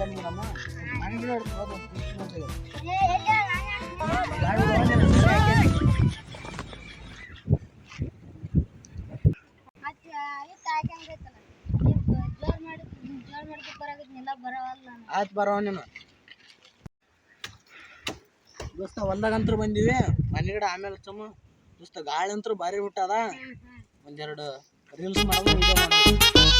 ಬಂದು ನಮ್ಮ. ಮನೆಗಡೆ ಹೊಡ್ದು ಹೋದು ನಮ್ಮ. ಆಯ್ತು, ಬರೋ ನೀನು. ದೋಸ್ತ, ಹೊಲ್ದಾಗಂತ್ರ ಬಂದಿವಿ. ಮನೆಗಡೆ ಆಮೇಲೆ ತಮ್ಮ ದೋಸ್ತ ಗಾಳಿ ಅಂತೂ ಭಾರಿ ಬಿಟ್ಟದ ಒಂದೆರಡು ರೀಲ್ಸ್ ಮಾಡೋದು ವಿಡಿಯೋ ಮಾಡೋದು.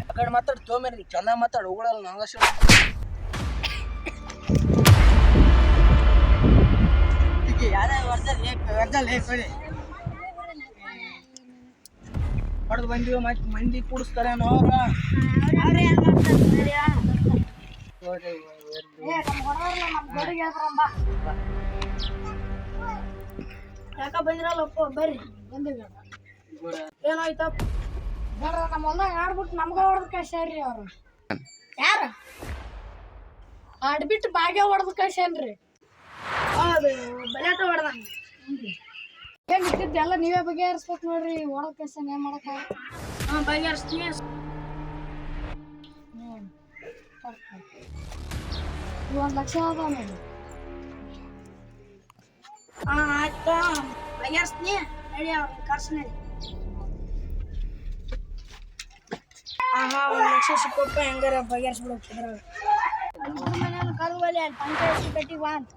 ಆ ಕಡೆ ಮಾತಾಡ್ ತೊಗೊಂಬರ್ರಿ ಚೆನ್ನಾಗಿ ಮಾತಾಡಿ ಹೋಗಳಲ್ಲ ನಂಗ ಹೊಡೆದು ಬಂದೀವಿ ಮತ್ತೆ ಮಂದಿ ಕೂಡಿಸ್ತಾರೆ ಅವ್ರ. ಯಾಕ ಬಂದಿರಲ್ಲಪ್ಪ ಬರ್ರಿ. ಬಂದಿಲ್ಲ ಏನಾಯ್ತಪ್ಪ? ನೋಡ್ರ ನಮ್ಮ ಹೊಲ್ದಾಗ ಆಡ್ಬಿಟ್ಟು ನಮ್ಗ ಹೊಡೆದ್ ಕಳ್ಸ್ಯಾರ್ರಿ ಅವ್ರು. ಯಾರು? ಆಡ್ಬಿಟ್ಟು ಭಾಗ್ಯ ಹೊಡೆದ್ ಕಳ್ಸ್ಯಾನ್ರಿ ಅದು ಬಲಾಟ ಹೊಡೆದಂಗ. ಏನ್ ಇಟ್ಟಿದ್ದು ಎಲ್ಲ ನೀವೇ ಬಗೆಹರಿಸ್ಬೇಕು ನೋಡ್ರಿ ಹೊಡೆದ್ ಕಳ್ಸ್ಯಾನ ಏನ್ ಮಾಡಕ ಹಾ ಬಗೆಹರಿಸ್ತೀನಿ ಒಂದ್ ಲಕ್ಷ ಅದ ನೋಡಿ. ಹಾ ಆಯ್ತು ಬಗೆಹರಿಸ್ತೀನಿ. ಹೇಳಿ ಅವ್ರ ಕರ್ಸ್ ನಡಿ. ಆಹಾ ಒಂದು ಲಕ್ಷ ಸಿಕ್ಕಪ್ಪ ಹೆಂಗಾರ ಬಗೆಹರಿಸ್ಬಿಡೋಕೆ ಮನೆಯನ್ನು ಕಲ್ವಲ್ಲಿ ಅಲ್ಲಿ ಪಂಚಾಯತ್ ಕಟ್ಟಿ ಬಾ ಅಂತ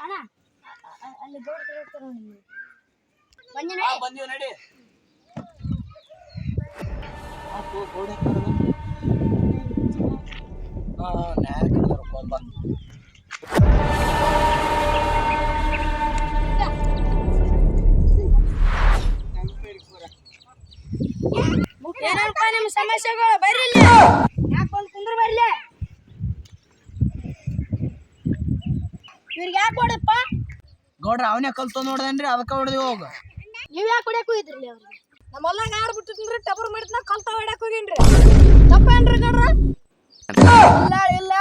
ಅಣ್ಣ ಅಲ್ಲಿ ಗೌಡ ಕಳಿಸ್ತಾರ ನೋಡಿ. ಬಂದಿ ನಡಿ ಬಂದಿವಿ ನಡಿ ಹಾ ನಿಮ್ಮ ಸಮಸ್ಯೆಗಳು ಬರ್ರಿ ಇಲ್ಲಿ. ಯಾಕೆ ಬಂದು ಕುಂದ್ರ ಬರ್ಲಿ? ಇವ್ರಿಗೆ ಯಾಕೆ ಹೊಡಪ್ಪ ಗೌಡ್ರ ಅವನೇ ಕಲ್ತು ನೋಡ್ದನ್ರಿ ಅದಕ್ಕೆ ಹೊಡೆದು ಹೋಗ. ನೀವ್ ಯಾಕೆ ಹೊಡ್ಯಾಕ ಹೋಗಿದ್ರಿ ಅವ್ರಿಗೆ? ನಮ್ಮಲ್ಲ ಆಡ್ ಬಿಟ್ಟಿದ್ರಿ ಟಬರ್ ಮಾಡಿದ್ನ ಕಲ್ತ ಹೊಡ್ಯಾಕ ಹೋಗಿನ್ರಿ. ತಪ್ಪೇನ್ರಿ ಗೌಡ್ರ? ಇಲ್ಲ ಇಲ್ಲ.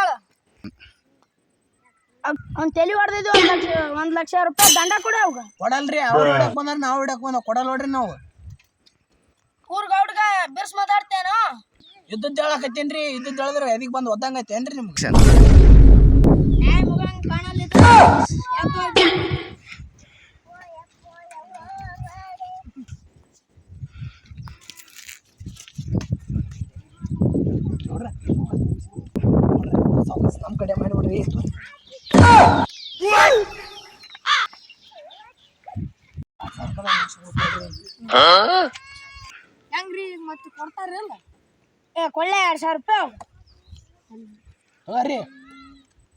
ಅವ್ನ್ ತಲೆ ಹೊಡೆದಿದ್ದು ಒಂದ್ ಲಕ್ಷ ಒಂದ್ ಲಕ್ಷ ರೂಪಾಯಿ ದಂಡ ಕೊಡ ಅವಾಗ. ಕೊಡಲ್ರಿ ಅವ್ರು ಹೊಡಕ್ ಬಂದ್ರ ನಾವ್ ಹೊಡಕ್ ಬಂದ ಕೊಡಲ್ ನೋಡ್ರಿ ನಾವು. ಗೌಡ್ಗ ಬಿರ್ಸ್ ಮಾತಾಡ್ತೇನೋ ಇದ್ದದ್ದು ಹೇಳಕತ್ತೇನ್ರಿ ಇದ್ದದ್ದು ಹೇಳಿದ್ರೆ ಎದಿಗೆ ಬಂದು ಒದ್ದಂಗ ಐತೇನ್ರಿ ನಿಮ್ಗೆ ನ್ಯಾಯ ಮುಗಂಗ್ ಕಾಣಲಿಲ್ಲ ನಮ್ಮ ಕಡೆ ಮಾಡಿಬಿಡ್ರಿ ಹೆಂಗ್ರಿ ಈಗ ಮತ್ತೆ ಕೊಡ್ತಾರಲ್ಲ ಏ ಕೊಳ್ಳೆ ಎರಡು ಸಾವಿರ ರೂಪಾಯಿ ಅವು. ತಗೋರಿ.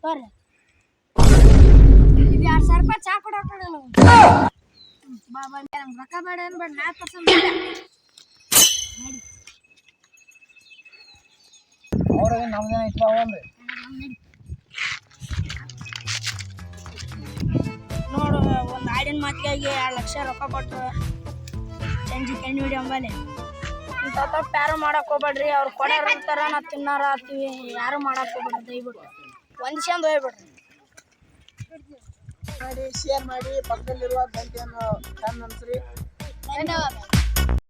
ಬರ್ರಿ ಇದು ಎರಡು ಸಾವಿರ ರೂಪಾಯಿ ಚಾ ಕೊಡಕ್ ಕೊಡಲ್ಲ ಬಾ ನಮ್ಗೆ ರೊಕ್ಕ ಬೇಡ ಅನ್ಬೇಡ ನಾಲ್ಕು ಪರ್ಸೆಂಟ್ ಅವ್ರ ನಮ್ದೇನ ಇತ್ತು ಅವನ್ರಿ ನೋಡು ಒಂದು ಆಡಿನ ಮಾತಿಗಾಗಿ ಎರಡು ಲಕ್ಷ ರೊಕ್ಕ ಕೊಟ್ಟು ಸಂಜೆ ಕಣ್ಣು ಹಿಡಿ ಅಂಬಲ್ಲಿ ಇಂಥ ತಪ್ಪು ಯಾರು ಮಾಡಕ್ ಹೋಗ್ಬೇಡ್ರಿ ಅವ್ರು ಕೊಡೋರು ಇರ್ತಾರ ನಾ ತಿನ್ನಾರ ಆತೀವಿ ಯಾರು ಮಾಡಕ್ ಹೋಗ್ಬೇಡ್ರಿ ದಯವಿಟ್ಟು. ಹೊಂದ್ಸ್ಕೊಂಡು ಹೋಗ್ಬೇಡ್ರಿ. ಮಾಡಿ ಶೇರ್ ಮಾಡಿ ಪಕ್ಕದಲ್ಲಿರುವ ಗಂಟೆಯನ್ನು ಚಂದ ಅನ್ಸ್ರಿ ಧನ್ಯವಾದ.